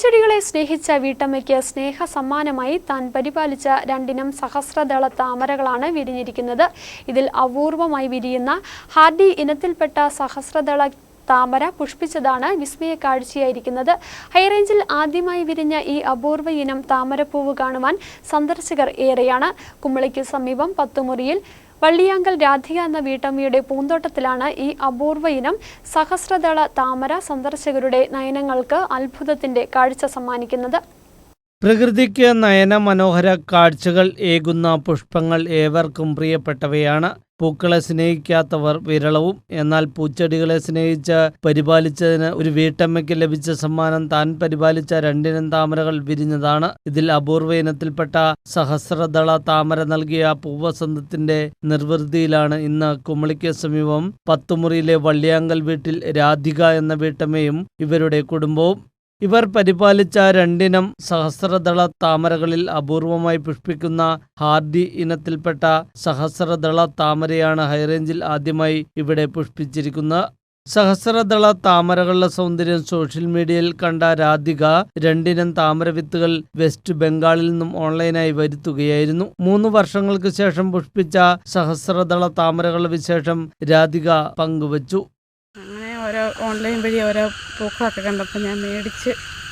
പൂച്ചെടികളെ സ്നേഹിച്ച വീട്ടമ്മയ്ക്ക് സ്നേഹ സമ്മാനമായി താൻ പരിപാലിച്ച രണ്ടിനം സഹസ്രദള താമരകളാണ് വിരിഞ്ഞിരിക്കുന്നത്. ഇതിൽ അപൂർവമായി വിരിയുന്ന ഹാർഡി ഇനത്തിൽപ്പെട്ട സഹസ്രദള താമര പുഷ്പിച്ചതാണ് വിസ്മയ കാഴ്ചയായിരിക്കുന്നത്. ഹൈറേഞ്ചിൽ ആദ്യമായി വിരിഞ്ഞ ഈ അപൂർവ ഇനം താമരപ്പൂവ് കാണുവാൻ സന്ദർശകർ ഏറെയാണ്. കുമ്പളിക്ക് സമീപം പത്തുമുറിയിൽ വള്ളിയാങ്കൽ രാധിക എന്ന വീട്ടമ്മയുടെ പൂന്തോട്ടത്തിലാണ് ഈ അപൂർവ ഇനം സഹസ്രദള താമര സന്ദർശകരുടെ നയനങ്ങൾക്ക് അത്ഭുതത്തിന്റെ കാഴ്ച സമ്മാനിക്കുന്നത്. പ്രകൃതിക്ക് നയന മനോഹര കാഴ്ചകൾ ഏകുന്ന പുഷ്പങ്ങൾ ഏവർക്കും പ്രിയപ്പെട്ടവയാണ്. പൂക്കളെ സ്നേഹിക്കാത്തവർ വിരളവും എന്നാൽ പൂച്ചെടികളെ സ്നേഹിച്ച് പരിപാലിച്ചതിന് ഒരു വീട്ടമ്മയ്ക്ക് ലഭിച്ച സമ്മാനം താൻ പരിപാലിച്ച രണ്ടിനം താമരകൾ വിരിഞ്ഞതാണ്. ഇതിൽ അപൂർവ ഇനത്തിൽപ്പെട്ട സഹസ്രദള താമര നൽകിയ പൂവസന്തത്തിന്റെ നിർവൃതിയിലാണ് ഇന്ന് കുമളിക്ക് സമീപം പത്തുമുറിയിലെ വള്ളിയാങ്കൽ വീട്ടിൽ രാധിക എന്ന വീട്ടമ്മയും ഇവരുടെ കുടുംബവും ഇവർ പരിപാലിച്ച രണ്ടിനം സഹസ്രദള താമരകളിൽ അപൂർവമായി പുഷ്പിക്കുന്ന ഹാർഡി ഇനത്തിൽപ്പെട്ട സഹസ്രദള താമരയാണ് ഹൈറേഞ്ചിൽ ആദ്യമായി ഇവിടെ പുഷ്പിച്ചിരിക്കുന്നത് സഹസ്രദള താമരകളുടെ സൗന്ദര്യം സോഷ്യൽ മീഡിയയിൽ കണ്ട രാധിക രണ്ടിനം താമര വിത്തുകൾ വെസ്റ്റ് ബംഗാളിൽ നിന്നും ഓൺലൈനായി വരുത്തുകയായിരുന്നു. മൂന്ന് വർഷങ്ങൾക്ക് ശേഷം പുഷ്പിച്ച സഹസ്രദള താമരകളുടെ വിശേഷം രാധിക പങ്കുവച്ചു. ഓരോ ഓൺലൈൻ വഴി ഓരോ പൂക്കളൊക്കെ കണ്ടപ്പോൾ ഞാൻ മേടിച്ച്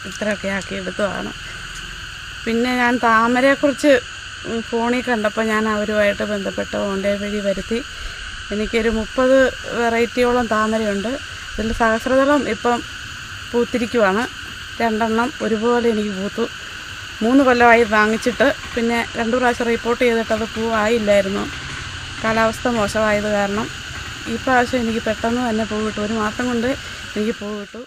ഇത്രയൊക്കെ ആക്കി എടുത്തതാണ്. പിന്നെ ഞാൻ താമരയെക്കുറിച്ച് ഫോണിൽ കണ്ടപ്പോൾ ഞാൻ അവരുമായിട്ട് ബന്ധപ്പെട്ട് ഓൺലൈൻ വഴി വരുത്തി. എനിക്കൊരു മുപ്പത് വെറൈറ്റിയോളം താമരയുണ്ട്. ഇതിൽ സഹസ്രതളം ഇപ്പം പൂത്തിരിക്കുവാണ്. രണ്ടെണ്ണം ഒരുപോലെ എനിക്ക് പൂത്തു. മൂന്ന് കൊല്ലമായി വാങ്ങിച്ചിട്ട് പിന്നെ രണ്ട് പ്രാവശ്യം റിപ്പോർട്ട് ചെയ്തിട്ട് അത് പൂവായില്ലായിരുന്നു. കാലാവസ്ഥ മോശമായത് കാരണം ഈ പ്രാവശ്യം എനിക്ക് പെട്ടെന്ന് തന്നെ പൂ കിട്ടും. ഒരു മാസം കൊണ്ട് എനിക്ക് പൂ കിട്ടും.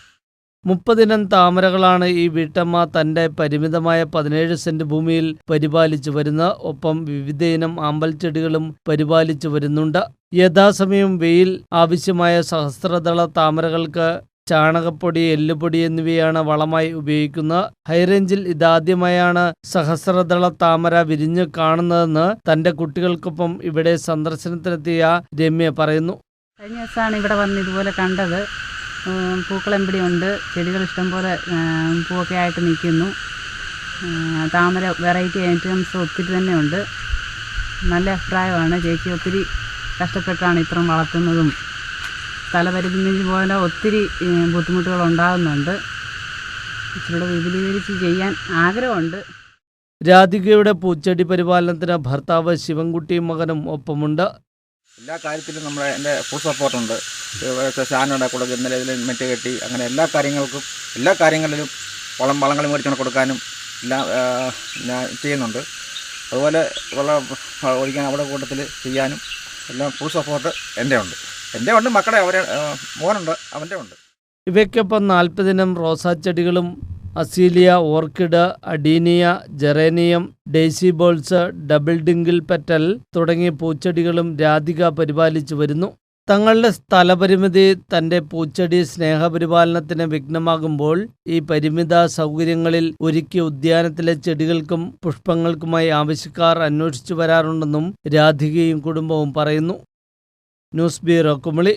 മുപ്പതിനം താമരകളാണ് ഈ വീട്ടമ്മ തന്റെ പരിമിതമായ പതിനേഴ് സെന്റ് ഭൂമിയിൽ പരിപാലിച്ചു വരുന്ന. ഒപ്പം വിവിധയിനം ആമ്പൽ ചെടികളും പരിപാലിച്ചു വരുന്നുണ്ട്. യഥാസമയം വെയിൽ ആവശ്യമായ സഹസ്രദള താമരകൾക്ക് ചാണകപ്പൊടി എല്ലുപൊടി എന്നിവയാണ് വളമായി ഉപയോഗിക്കുന്നത് ഹൈറേഞ്ചിൽ ഇതാദ്യമായാണ് സഹസ്രദള താമര വിരിഞ്ഞു കാണുന്നതെന്ന് തന്റെ കുട്ടികൾക്കൊപ്പം ഇവിടെ സന്ദർശനത്തിനെത്തിയ രമ്യ പറയുന്നു. കഴിഞ്ഞ ദിവസമാണ് ഇവിടെ വന്ന് ഇതുപോലെ കണ്ടത്. പൂക്കളെമ്പടി ഉണ്ട്. ചെടികൾ ഇഷ്ടംപോലെ പൂവൊക്കെ ആയിട്ട് നിൽക്കുന്നു. താമര വെറൈറ്റി ഐറ്റംസ് ഒത്തിരി തന്നെ ഉണ്ട്. നല്ല അഭിപ്രായമാണ്. ചേച്ചി ഒത്തിരി കഷ്ടപ്പെട്ടാണ് ഇത്രയും വളർത്തുന്നതും. സ്ഥലപരിമിതി പോലെ ഒത്തിരി ബുദ്ധിമുട്ടുകൾ ഉണ്ടാകുന്നുണ്ട്. ഇച്ചിരൂടെ വിപുലീകരിച്ച് ചെയ്യാൻ ആഗ്രഹമുണ്ട്. രാധികയുടെ പൂച്ചെടി പരിപാലനത്തിന് ഭർത്താവ് ശിവൻകുട്ടിയും മകനും ഒപ്പമുണ്ട്. എല്ലാ കാര്യത്തിലും നമ്മുടെ എന്റെ ഫുൾ സപ്പോർട്ടുണ്ട് ഷാനോടെ കൊടുക്കുക ഇന്നലെ ഇതിൽ മെറ്റ് കെട്ടി അങ്ങനെ എല്ലാ കാര്യങ്ങൾക്കും എല്ലാ കാര്യങ്ങളിലും വളം വളങ്ങൾ മേടിച്ചുകൊണ്ട് കൊടുക്കാനും എല്ലാം ഞാൻ ചെയ്യുന്നുണ്ട്. അതുപോലെ വെള്ളം ഒഴിക്കാൻ അവിടെ കൂട്ടത്തിൽ ചെയ്യാനും എല്ലാം ഫുൾ സപ്പോർട്ട് എന്റെ ഉണ്ട്. എന്റെ ഉണ്ട് മക്കളെ അവരെ മോനുണ്ട് അവന്റെ ഉണ്ട്. ഇവയ്ക്കൊപ്പം നാൽപ്പതിനം റോസാച്ചെടികളും azalea orchid adenium geranium daisy balls double ഡിങ്കിൾ petal തുടങ്ങിയ പൂച്ചെടികളും രാധിക പരിപാലിച്ചു വരുന്നു. തങ്ങളുടെ സ്ഥലപരിമിതി തന്റെ പൂച്ചെടി സ്നേഹപരിപാലനത്തിന് വിഘ്നമാകുമ്പോൾ ഈ പരിമിത സൗകര്യങ്ങളിൽ ഒരുക്കി ഉദ്യാനത്തിലെ ചെടികൾക്കും പുഷ്പങ്ങൾക്കുമായി ആവശ്യക്കാർ അന്വേഷിച്ചു വരാറുണ്ടെന്നും രാധികയും കുടുംബവും പറയുന്നു. News bureau Kumily.